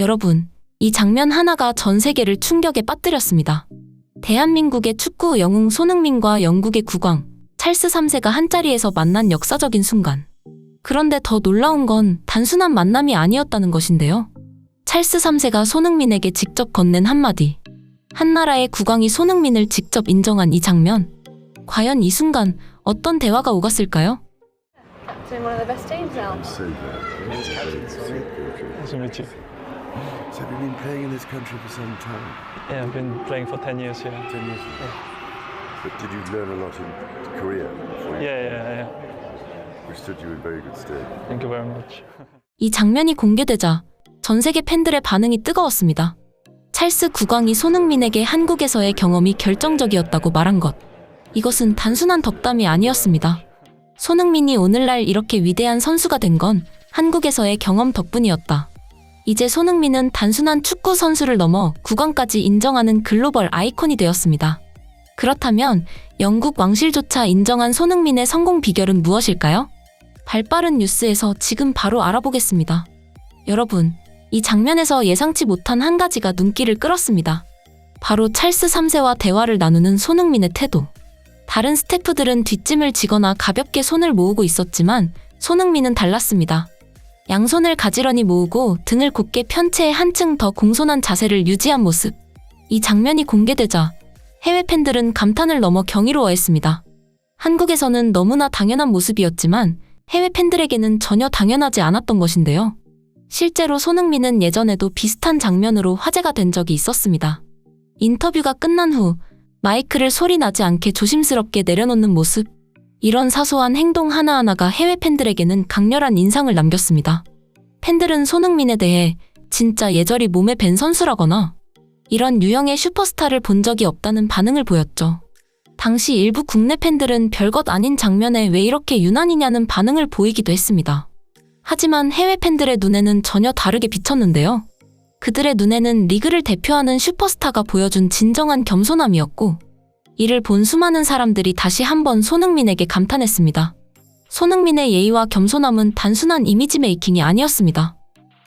여러분, 이 장면 하나가 전 세계를 충격에 빠뜨렸습니다. 대한민국의 축구 영웅 손흥민과 영국의 국왕 찰스 3세가 한자리에서 만난 역사적인 순간. 그런데 더 놀라운 건 단순한 만남이 아니었다는 것인데요. 찰스 3세가 손흥민에게 직접 건넨 한마디. 한나라의 국왕이 손흥민을 직접 인정한 이 장면. 과연 이 순간 어떤 대화가 오갔을까요? Doing one of the best teams now. So have you been playing in this country for some time? Yeah, I've been playing for 10 years here. Ten years. But did you learn a lot in Korea? Before you, Yeah, yeah, yeah. Which stood you in very good stead. Thank you very much. 이 장면이 공개되자 전 세계 팬들의 반응이 뜨거웠습니다. 찰스 국왕이 손흥민에게 한국에서의 경험이 결정적이었다고 말한 것. 이것은 단순한 덕담이 아니었습니다. 손흥민이 오늘날 이렇게 위대한 선수가 된 건 한국에서의 경험 덕분이었다. 이제 손흥민은 단순한 축구 선수를 넘어 국왕까지 인정하는 글로벌 아이콘이 되었습니다. 그렇다면 영국 왕실조차 인정한 손흥민의 성공 비결은 무엇일까요? 발빠른 뉴스에서 지금 바로 알아보겠습니다. 여러분, 이 장면에서 예상치 못한 한 가지가 눈길을 끌었습니다. 바로 찰스 3세와 대화를 나누는 손흥민의 태도. 다른 스태프들은 뒷짐을 지거나 가볍게 손을 모으고 있었지만 손흥민은 달랐습니다. 양손을 가지런히 모으고 등을 곧게 편 채 한층 더 공손한 자세를 유지한 모습. 이 장면이 공개되자 해외 팬들은 감탄을 넘어 경이로워했습니다. 한국에서는 너무나 당연한 모습이었지만 해외 팬들에게는 전혀 당연하지 않았던 것인데요. 실제로 손흥민은 예전에도 비슷한 장면으로 화제가 된 적이 있었습니다. 인터뷰가 끝난 후 마이크를 소리 나지 않게 조심스럽게 내려놓는 모습. 이런 사소한 행동 하나하나가 해외 팬들에게는 강렬한 인상을 남겼습니다. 팬들은 손흥민에 대해 진짜 예절이 몸에 밴 선수라거나 이런 유형의 슈퍼스타를 본 적이 없다는 반응을 보였죠. 당시 일부 국내 팬들은 별것 아닌 장면에 왜 이렇게 유난이냐는 반응을 보이기도 했습니다. 하지만 해외 팬들의 눈에는 전혀 다르게 비쳤는데요. 그들의 눈에는 리그를 대표하는 슈퍼스타가 보여준 진정한 겸손함이었고, 이를 본 수많은 사람들이 다시 한번 손흥민에게 감탄했습니다. 손흥민의 예의와 겸손함은 단순한 이미지 메이킹이 아니었습니다.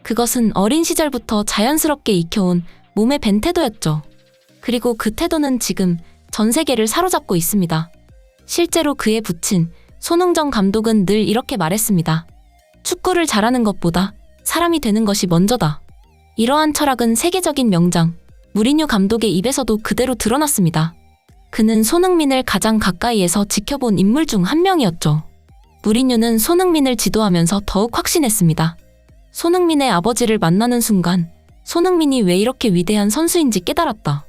그것은 어린 시절부터 자연스럽게 익혀온 몸의 밴 태도였죠. 그리고 그 태도는 지금 전 세계를 사로잡고 있습니다. 실제로 그의 부친 손흥정 감독은 늘 이렇게 말했습니다. 축구를 잘하는 것보다 사람이 되는 것이 먼저다. 이러한 철학은 세계적인 명장 무리뉴 감독의 입에서도 그대로 드러났습니다. 그는 손흥민을 가장 가까이에서 지켜본 인물 중 한 명이었죠. 무리뉴는 손흥민을 지도하면서 더욱 확신했습니다. 손흥민의 아버지를 만나는 순간 손흥민이 왜 이렇게 위대한 선수인지 깨달았다.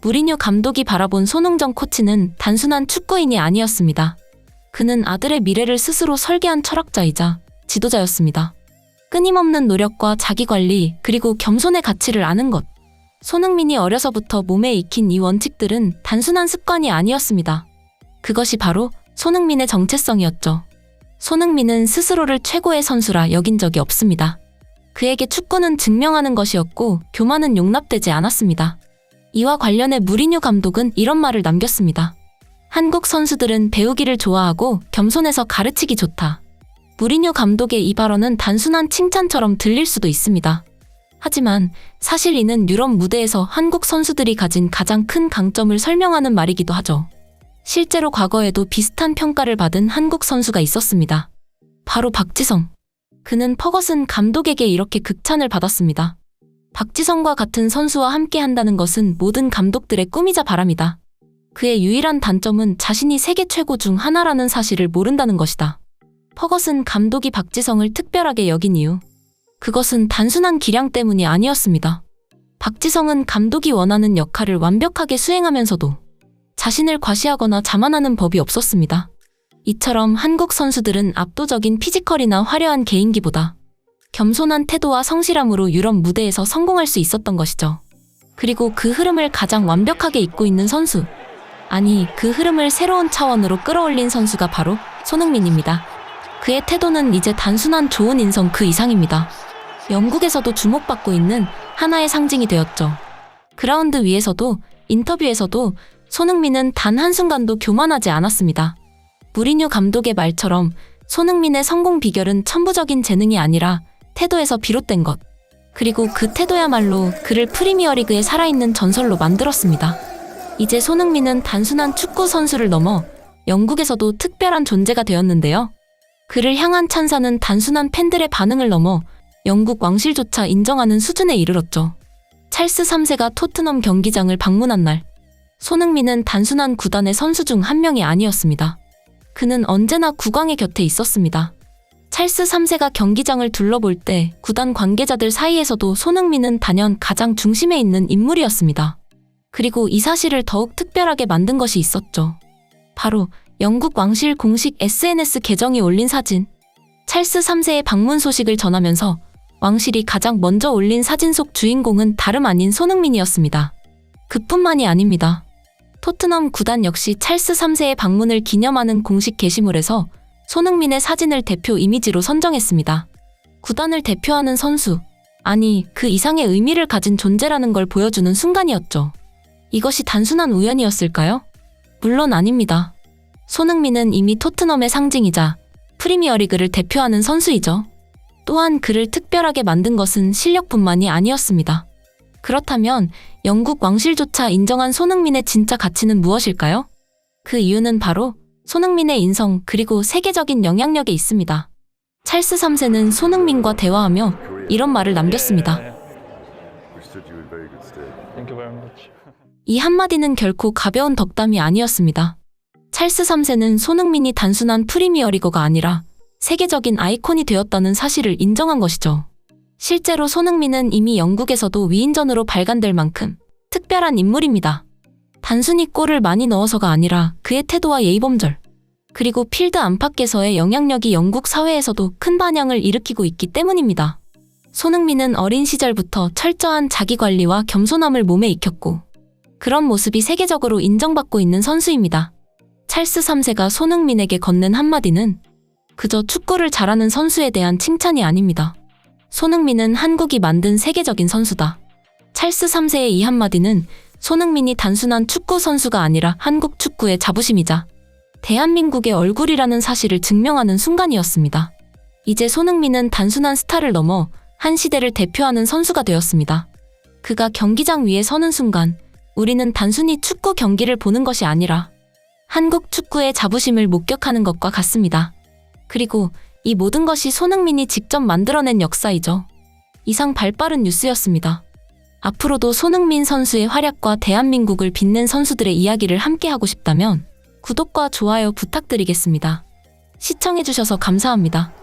무리뉴 감독이 바라본 손흥정 코치는 단순한 축구인이 아니었습니다. 그는 아들의 미래를 스스로 설계한 철학자이자 지도자였습니다. 끊임없는 노력과 자기 관리, 그리고 겸손의 가치를 아는 것. 손흥민이 어려서부터 몸에 익힌 이 원칙들은 단순한 습관이 아니었습니다. 그것이 바로 손흥민의 정체성이었죠. 손흥민은 스스로를 최고의 선수라 여긴 적이 없습니다. 그에게 축구는 증명하는 것이었고 교만은 용납되지 않았습니다. 이와 관련해 무리뉴 감독은 이런 말을 남겼습니다. 한국 선수들은 배우기를 좋아하고 겸손해서 가르치기 좋다. 무리뉴 감독의 이 발언은 단순한 칭찬처럼 들릴 수도 있습니다. 하지만 사실 이는 유럽 무대에서 한국 선수들이 가진 가장 큰 강점을 설명하는 말이기도 하죠. 실제로 과거에도 비슷한 평가를 받은 한국 선수가 있었습니다. 바로 박지성. 그는 퍼거슨 감독에게 이렇게 극찬을 받았습니다. 박지성과 같은 선수와 함께 한다는 것은 모든 감독들의 꿈이자 바람이다. 그의 유일한 단점은 자신이 세계 최고 중 하나라는 사실을 모른다는 것이다. 퍼거슨 감독이 박지성을 특별하게 여긴 이유. 그것은 단순한 기량 때문이 아니었습니다. 박지성은 감독이 원하는 역할을 완벽하게 수행하면서도 자신을 과시하거나 자만하는 법이 없었습니다. 이처럼 한국 선수들은 압도적인 피지컬이나 화려한 개인기보다 겸손한 태도와 성실함으로 유럽 무대에서 성공할 수 있었던 것이죠. 그리고 그 흐름을 가장 완벽하게 잇고 있는 선수. 아니, 그 흐름을 새로운 차원으로 끌어올린 선수가 바로 손흥민입니다. 그의 태도는 이제 단순한 좋은 인성 그 이상입니다. 영국에서도 주목받고 있는 하나의 상징이 되었죠. 그라운드 위에서도 인터뷰에서도 손흥민은 단 한순간도 교만하지 않았습니다. 무리뉴 감독의 말처럼 손흥민의 성공 비결은 천부적인 재능이 아니라 태도에서 비롯된 것. 그리고 그 태도야말로 그를 프리미어리그에 살아있는 전설로 만들었습니다. 이제 손흥민은 단순한 축구 선수를 넘어 영국에서도 특별한 존재가 되었는데요. 그를 향한 찬사는 단순한 팬들의 반응을 넘어 영국 왕실조차 인정하는 수준에 이르렀죠. 찰스 3세가 토트넘 경기장을 방문한 날, 손흥민은 단순한 구단의 선수 중 한 명이 아니었습니다. 그는 언제나 국왕의 곁에 있었습니다. 찰스 3세가 경기장을 둘러볼 때 구단 관계자들 사이에서도 손흥민은 단연 가장 중심에 있는 인물이었습니다. 그리고 이 사실을 더욱 특별하게 만든 것이 있었죠. 바로 영국 왕실 공식 SNS 계정이 올린 사진. 찰스 3세의 방문 소식을 전하면서 왕실이 가장 먼저 올린 사진 속 주인공은 다름 아닌 손흥민이었습니다. 그뿐만이 아닙니다. 토트넘 구단 역시 찰스 3세의 방문을 기념하는 공식 게시물에서 손흥민의 사진을 대표 이미지로 선정했습니다. 구단을 대표하는 선수, 아니, 그 이상의 의미를 가진 존재라는 걸 보여주는 순간이었죠. 이것이 단순한 우연이었을까요? 물론 아닙니다. 손흥민은 이미 토트넘의 상징이자 프리미어리그를 대표하는 선수이죠. 또한 그를 특별하게 만든 것은 실력뿐만이 아니었습니다. 그렇다면 영국 왕실조차 인정한 손흥민의 진짜 가치는 무엇일까요? 그 이유는 바로 손흥민의 인성 그리고 세계적인 영향력에 있습니다. 찰스 3세는 손흥민과 대화하며 이런 말을 남겼습니다. 이 한마디는 결코 가벼운 덕담이 아니었습니다. 찰스 3세는 손흥민이 단순한 프리미어리거가 아니라 세계적인 아이콘이 되었다는 사실을 인정한 것이죠. 실제로 손흥민은 이미 영국에서도 위인전으로 발간될 만큼 특별한 인물입니다. 단순히 골을 많이 넣어서가 아니라 그의 태도와 예의범절, 그리고 필드 안팎에서의 영향력이 영국 사회에서도 큰 반향을 일으키고 있기 때문입니다. 손흥민은 어린 시절부터 철저한 자기관리와 겸손함을 몸에 익혔고, 그런 모습이 세계적으로 인정받고 있는 선수입니다. 찰스 3세가 손흥민에게 건넨 한마디는 그저 축구를 잘하는 선수에 대한 칭찬이 아닙니다. 손흥민은 한국이 만든 세계적인 선수다. 찰스 3세의 이 한마디는 손흥민이 단순한 축구 선수가 아니라 한국 축구의 자부심이자 대한민국의 얼굴이라는 사실을 증명하는 순간이었습니다. 이제 손흥민은 단순한 스타를 넘어 한 시대를 대표하는 선수가 되었습니다. 그가 경기장 위에 서는 순간 우리는 단순히 축구 경기를 보는 것이 아니라 한국 축구의 자부심을 목격하는 것과 같습니다. 그리고 이 모든 것이 손흥민이 직접 만들어낸 역사이죠. 이상 발빠른 뉴스였습니다. 앞으로도 손흥민 선수의 활약과 대한민국을 빛낸 선수들의 이야기를 함께하고 싶다면 구독과 좋아요 부탁드리겠습니다. 시청해주셔서 감사합니다.